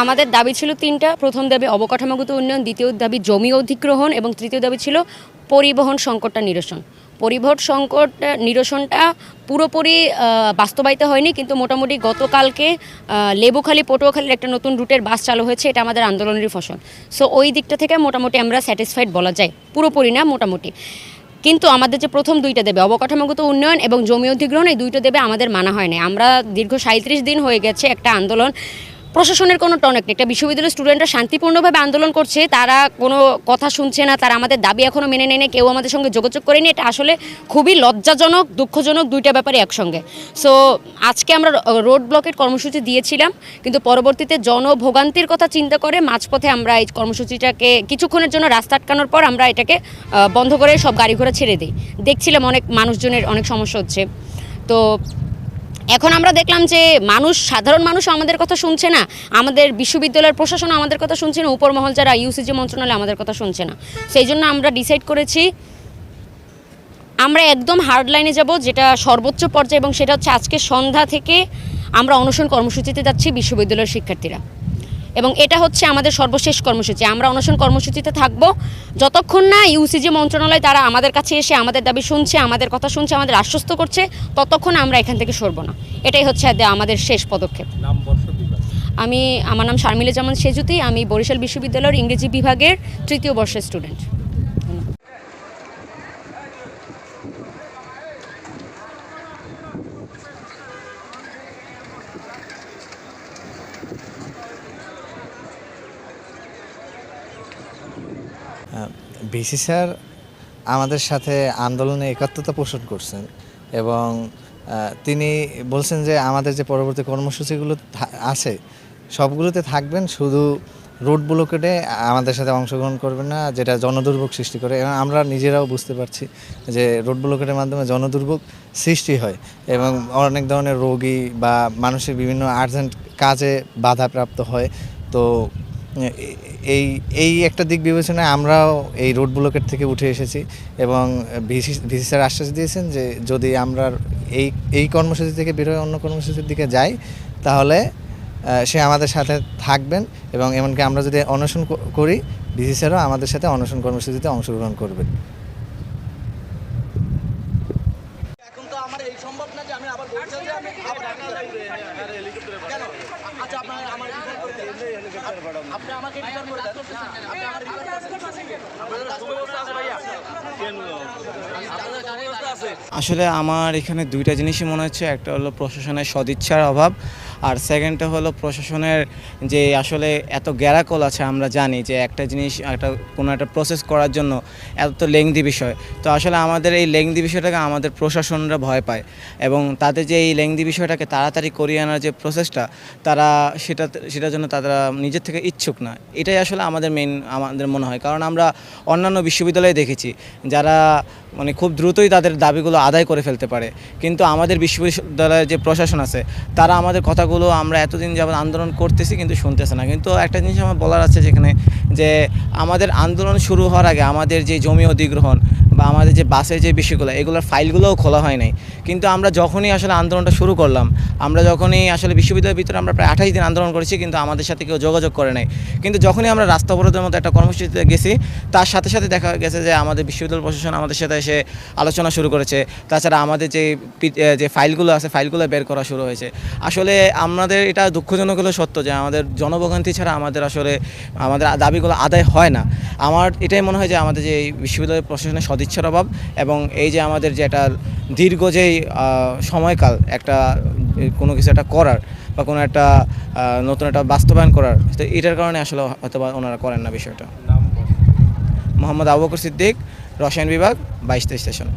আমাদের দাবি ছিল তিনটা। প্রথম দাবি অবকাঠামোগত উন্নয়ন, দ্বিতীয় দাবি জমি অধিগ্রহণ এবং তৃতীয় দাবি ছিল পরিবহন সংকটটা নিরসন। পরিবহন সংকট নিরসনটা পুরোপুরি বাস্তবায়িত হয়নি, কিন্তু মোটামুটি গতকালকে লেবুখালী, পটুয়াখালীর একটা নতুন রুটের বাস চালু হয়েছে, এটা আমাদের আন্দোলনেরই ফসল। সো ওই দিকটা থেকে মোটামুটি আমরা স্যাটিসফাইড বলা যায়। পুরোপুরি না, মোটামুটি। কিন্তু আমাদের যে প্রথম দুইটা দেবে, অবকাঠামোগত উন্নয়ন এবং জমি অধিগ্রহণ, এই দুইটা দেবে আমাদের মানা হয় না আমরা দীর্ঘ সাঁত্রিশ দিন হয়ে গেছে একটা আন্দোলন প্রশাসনের কোনো টনক নেই। একটা বিশ্ববিদ্যালয়ের স্টুডেন্টরা শান্তিপূর্ণভাবে আন্দোলন করছে, তারা কোনো কথা শুনছে না, তারা আমাদের দাবি এখনও মেনে নেয় কেউ আমাদের সঙ্গে যোগাযোগ করেনি। এটা আসলে খুবই লজ্জাজনক, দুঃখজনক দুইটা ব্যাপারে একসঙ্গে। সো আজকে আমরা রোড ব্লকের কর্মসূচি দিয়েছিলাম, কিন্তু পরবর্তীতে জনভোগান্তির কথা চিন্তা করে মাঝপথে আমরা এই কর্মসূচিটাকে কিছুক্ষণের জন্য রাস্তা আটকানোর পর আমরা এটাকে বন্ধ করে সব গাড়ি ঘোড়া ছেড়ে দিই। দেখছিলাম অনেক মানুষজনের অনেক সমস্যা হচ্ছে। তো এখন আমরা দেখলাম যে মানুষ, সাধারণ মানুষ আমাদের কথা শুনছে না। আমাদের বিশ্ববিদ্যালয়ের প্রশাসন আমাদের কথা শুনছে না উপর মহল যারা ইউসিজি মন্ত্রণালয় আমাদের কথা শুনছে না। সেই জন্য আমরা ডিসাইড করেছি, আমরা একদম হার্ড লাইনে যাব, যেটা সর্বোচ্চ পর্যায়ে এবং সেটা হচ্ছে আজকে সন্ধ্যা থেকে আমরা অনশন কর্মসূচিতে যাচ্ছি বিশ্ববিদ্যালয়ের শিক্ষার্থীরা। এবং এটা হচ্ছে আমাদের সর্বশেষ কর্মসূচি। আমরা অনশন কর্মসূচিতে থাকব। যতক্ষণ না ইউসিজি মন্ত্রণালয় তারা আমাদের কাছে এসে আমাদের দাবি শুনছে আমাদের কথা শুনছে আমাদের আশ্বস্ত করছে ততক্ষণ আমরা এখান থেকে সরব না। এটাই হচ্ছে আমাদের শেষ পদক্ষেপ। আমি আমার নাম শারমিলে জামান সেজুতি আমি বরিশাল বিশ্ববিদ্যালয়ের ইংরেজি বিভাগের তৃতীয় বর্ষের স্টুডেন্ট। ভিসি স্যার আমাদের সাথে আন্দোলনে একাত্মতা পোষণ করছেন এবং তিনি বলছেন যে আমাদের যে পরবর্তী কর্মসূচিগুলো আছে, সবগুলোতে থাকবেন, শুধু রোড ব্লকেটে আমাদের সাথে অংশগ্রহণ করবেন না, যেটা জনদুর্ভোগ সৃষ্টি করে। এবং আমরা নিজেরাও বুঝতে পারছি যে রোড ব্লকেটের মাধ্যমে জনদুর্ভোগ সৃষ্টি হয় এবং অনেক ধরনের রোগী বা মানুষের বিভিন্ন আর্জেন্ট কাজে বাধাপ্রাপ্ত হয়। তো এই এই একটা দিক বিবেচনায় আমরাও এই রোড ব্লকের থেকে উঠে এসেছি এবং ভিসি ভিসি স্যার আশ্বাস দিয়েছেন যে যদি আমরা এই এই কর্মসূচি থেকে বেরোয় অন্য কর্মসূচির দিকে যাই, তাহলে সে আমাদের সাথে থাকবেন এবং এমনকি আমরা যদি অনশন করি, ভিসি স্যারও আমাদের সাথে অনশন কর্মসূচিতে অংশগ্রহণ করবেন এখন তো আমার এই সম্ভব না যে আমি আবার বলছি যে আমি আবার ঢাকা যাইবে কেন আচ্ছা আপনার আমার রিটার্ন করে দেন আপনি আমাকে রিটার্ন করে দেন। আপনি আমার রিটার্ন আসলে আমার এখানে দুইটা জিনিসই মনে হচ্ছে। একটা হলো প্রশাসনের সদিচ্ছার অভাব আর সেকেন্ডটা হলো প্রশাসনের যে আসলে এত গ্যারাকল আছে আমরা জানি যে একটা জিনিস একটা কোনো একটা প্রসেস করার জন্য এত লেংদি বিষয়। তো আসলে আমাদের এই লেংদি বিষয়টাকে আমাদের প্রশাসনরা ভয় পায়। এবং তাদের যে এই লেংদি বিষয়টাকে তাড়াতাড়ি করিয়ে আনার যে প্রসেসটা তারা সেটা সেটার জন্য তারা নিজের থেকে ইচ্ছুক না। এটাই আসলে আমাদের মেন আমাদের মনে হয়। কারণ আমরা অন্যান্য বিশ্ববিদ্যালয়ে দেখেছি, যারা মানে খুব দ্রুতই তাদের দাবিগুলো আদায় করে ফেলতে পারে। কিন্তু আমাদের বিশ্ববিদ্যালয়ের যে প্রশাসন আছে, তারা আমাদের কথাগুলো আমরা এতদিন যাবত আন্দোলন করতেছি কিন্তু শুনতেছে না। কিন্তু একটা জিনিস আমার বলার আছে যেখানে, যে আমাদের আন্দোলন শুরু হওয়ার আগে আমাদের যে জমি অধিগ্রহণ বা আমাদের যে বাসের যে বিষয়গুলো, এগুলোর ফাইলগুলোও খোলা হয় নাই। কিন্তু আমরা যখনই আসলে আন্দোলনটা শুরু করলাম, আমরা যখনই আসলে বিশ্ববিদ্যালয়ের ভিতরে আমরা প্রায় আঠাশ দিন আন্দোলন করেছি কিন্তু আমাদের সাথে কেউ যোগাযোগ করে নাই। কিন্তু যখনই আমরা রাস্তা অবরোধের মতো একটা কর্মসূচিতে গেছি, তার সাথে সাথে দেখা গেছে যে আমাদের বিশ্ববিদ্যালয় প্রশাসন আমাদের সাথে এসে আলোচনা শুরু করেছে। তাছাড়া আমাদের যে যে ফাইলগুলো আছে ফাইলগুলো বের করা শুরু হয়েছে। আসলে আমাদের এটা দুঃখজনক হলেও সত্য যে আমাদের জনভোগান্তি ছাড়া আমাদের আসলে আমাদের দাবিগুলো আদায় হয় না। আমার এটাই মনে হয় যে আমাদের যে এই বিশ্ববিদ্যালয় প্রশাসনের সদিচ্ছার অভাব এবং এই যে আমাদের যে একটা দীর্ঘ যেই সময়কাল একটা কোনো কিছু একটা করার বা কোনো একটা নতুন একটা বাস্তবায়ন করার তো এটার কারণে আসলে হয়তো বা ওনারা করেন না বিষয়টা। মোহাম্মদ আবু বকর সিদ্দিক রসায়ন বিভাগ বাইশ স্টেশন।